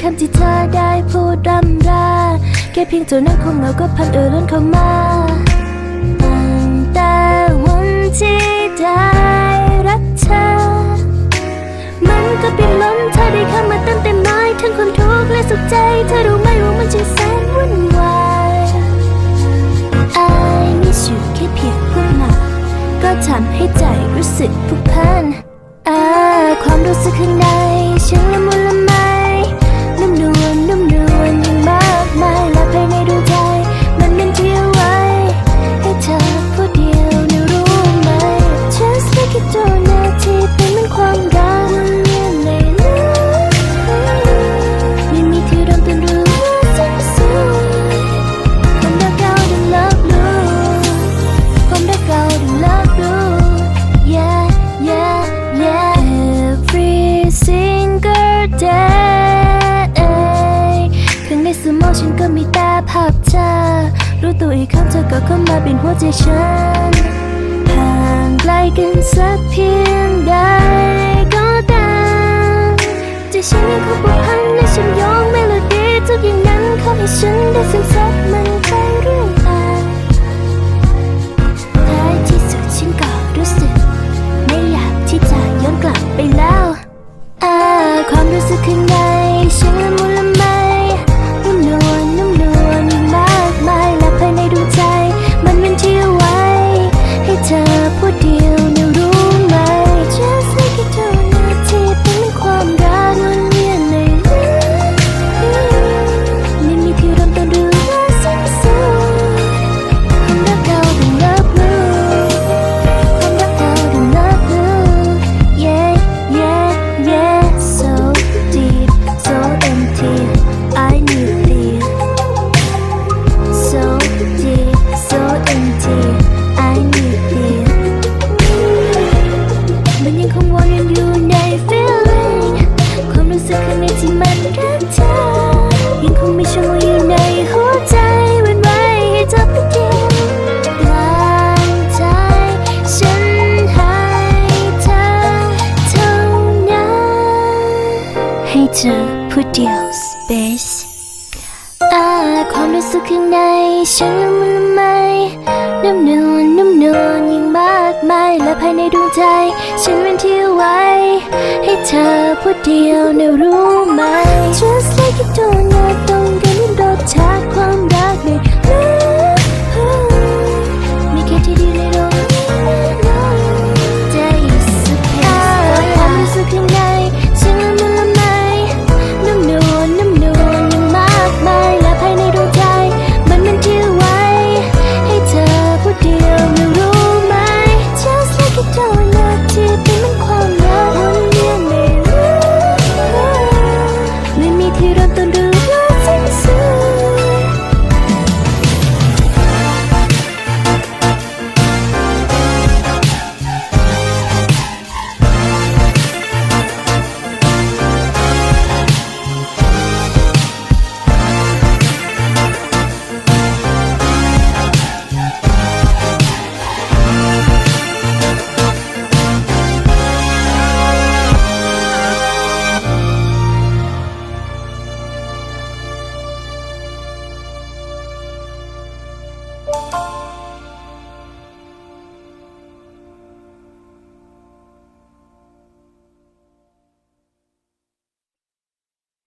คำที่เธอได้พูดรำราแค่เพียงเท่านั้นคงเหงาก็พันเอ่อล้นเข้ามาตั้งแต่วันที่ได้รักเธอ มันก็เป็นล้นเธอได้เข้ามาเติมเต็มน้อยทั้งความทุกข์และสุขใจ เธอรู้ไหมว่ามันช่างแสนวุ่นวาย I miss you แค่เพียงพูดมาก็ทำให้ใจรู้สึกผูกพันอ่าความรู้สึกข้างใน ฉันก็มีแต่ภาพเธอ รู้ตัวอีกครั้งเธอก็เข้ามาเป็นหัวใจฉันห่างไกลกันสักเพียงใดก็ตามใจฉันยังคงผูกพัน เธอผู้เดียว space อ่าความรู้สึกข้างในฉันละมุนละไมนุ่มนวลนุ่มนวลยิ่งมากมายและภายในดวงใจ ฉันเป็นที่ไว้ ให้เธอผู้เดียวนะรู้ไหม Just like you don't know